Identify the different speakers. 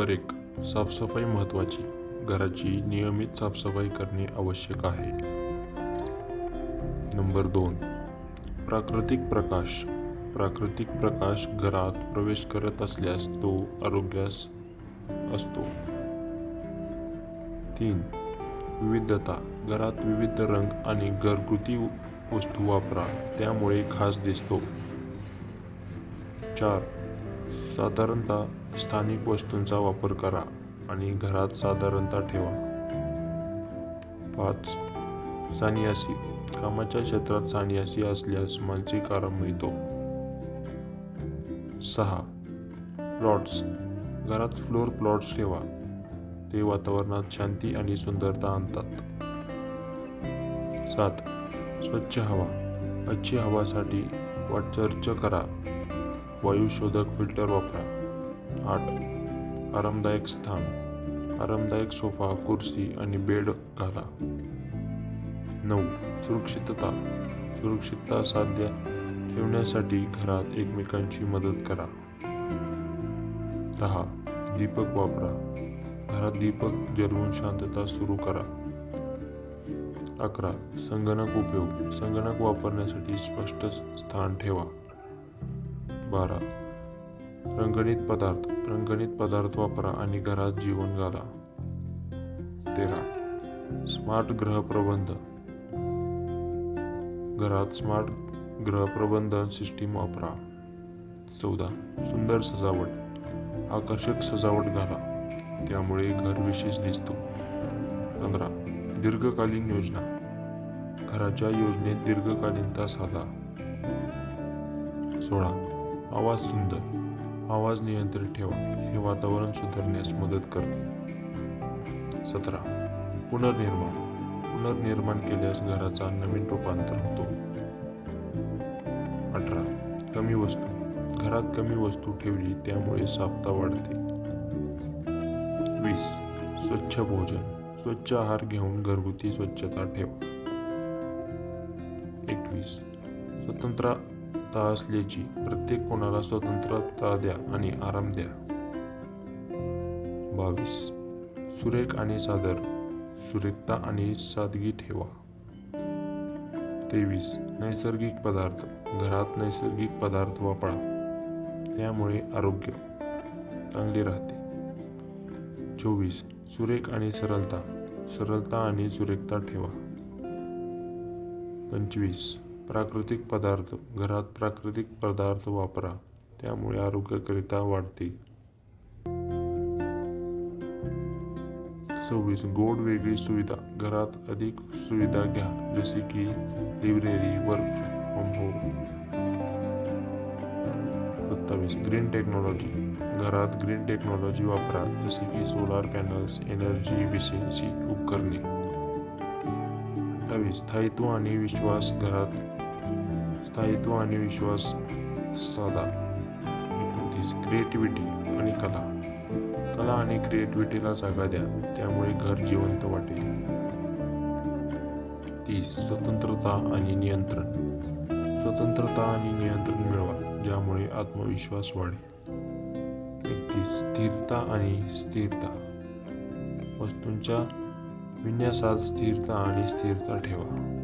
Speaker 1: Number एक साफसफाई महत्त्वाची. घराची नियमित साफसफाई करणे आवश्यक आहे. नंबर दोन प्राकृतिक प्रकाश. प्राकृतिक प्रकाश घरात प्रवेश करत असल्यास तो आरोग्यास असतो. तीन विविधता. घरात विविध रंग आणि घरगुती वस्तू वापरा. त्यामुळे खास दिसतो. चार साधारणतः स्थानिक वस्तूंचा वापर करा आणि घरात साधारणतः ठेवा. पाच. सानियासी. कामाच्या क्षेत्रात सानियासी असल्यास मानसिक आराम मिळतो. सहा. प्लॉट्स. घरात फ्लोअर प्लॉट्स ठेवा. ते वातावरणात शांती आणि सुंदरता आणतात. सात. स्वच्छ हवा. अच्छी हवासाठी वाटचर्च करा. वायुशोधक फिल्टर वापरा. आठ. आरामदायक स्थान. आरामदायक सोफा कुर्सी आणि बेड घाला. नऊ. सुरक्षितता. सुरक्षितता साध्य ठेवण्यासाठी घरात एकमेकांची मदत करा. दहा. दीपक वापरा. घरात दीपक जलवून शांतता सुरू करा. अकरा. संगणक उपयोग. संगणक वापरण्यासाठी स्पष्ट स्थान ठेवा. बारा. रंगणीत पदार्थ रंगणीत पदार्थ वापरा आणि घरात जीवन घाला. तेरा. स्मार्ट ग्रह प्रबंध घरात स्मार्ट ग्रह प्रबंधन सिस्टीम वापरा. चौदा. सुंदर सजावट. आकर्षक सजावट घाला. त्यामुळे घर विशेष दिसतो. पंधरा. दीर्घकालीन योजना. घराच्या योजनेत दीर्घकालीनता साधा. सोळा. आवाज सुंदर आवाज नियंत्रित ठेवा हे वातावरण सुधारण्यास मदत करते. सतरा पुनर्निर्माण पुनर्निर्माण केल्यास घराचा नवीन रूपांतर होतो. अठरा कमी वस्तू घरात कमी वस्तू ठेवली त्यामुळे सापता वाढते. वीस स्वच्छ भोजन स्वच्छ आहार घेऊन घरगुती स्वच्छता ठेवा. एकवीस स्वतंत्र सत्ता असल्याची प्रत्येक कोणाला स्वतंत्रता द्या आणि आराम द्या. बावीस. सुरेख आणि सादर. सुरेखता आणि सादगी ठेवा. तेवीस. नैसर्गिक पदार्थ. घरात नैसर्गिक पदार्थ वापरा. त्यामुळे आरोग्य चांगले राहते. चोवीस. सुरेख आणि सरलता. सरलता आणि सुरेखता ठेवा. पंचवीस. प्राकृतिक पदार्थ, घरात प्राकृतिक पदार्थ वापरा, त्यामुळे आरोग्यकरिता वाढते. सव्वीस, गोड वेगळी सुविधा. घरात अधिक सुविधा घ्या, जसे की लायब्ररी वर्क फ्रॉम होम सत्तावीस ग्रीन टेक्नॉलॉजी घरात ग्रीन टेक्नॉलॉजी वापरा, जसे की सोलार पॅनल्स एनर्जी इफिशियन्सी उपकरणे. अठ्ठावीस स्थायित्व आणि विश्वास घरात स्थायित्व आणि विश्वास साधा. एकोणतीस क्रिएटिव्हिटी आणि कला. कला आणि क्रिएटिव्हिटीला जागा द्या त्यामुळे घर जिवंत वाटेल. तीस स्वतंत्रता आणि नियंत्रण. स्वतंत्रता आणि नियंत्रण मिळवा ज्यामुळे आत्मविश्वास वाढेल. एकतीस स्थिरता आणि स्थिरता. वस्तूंच्या विन्यासात स्थिरता आणि स्थिरता ठेवा.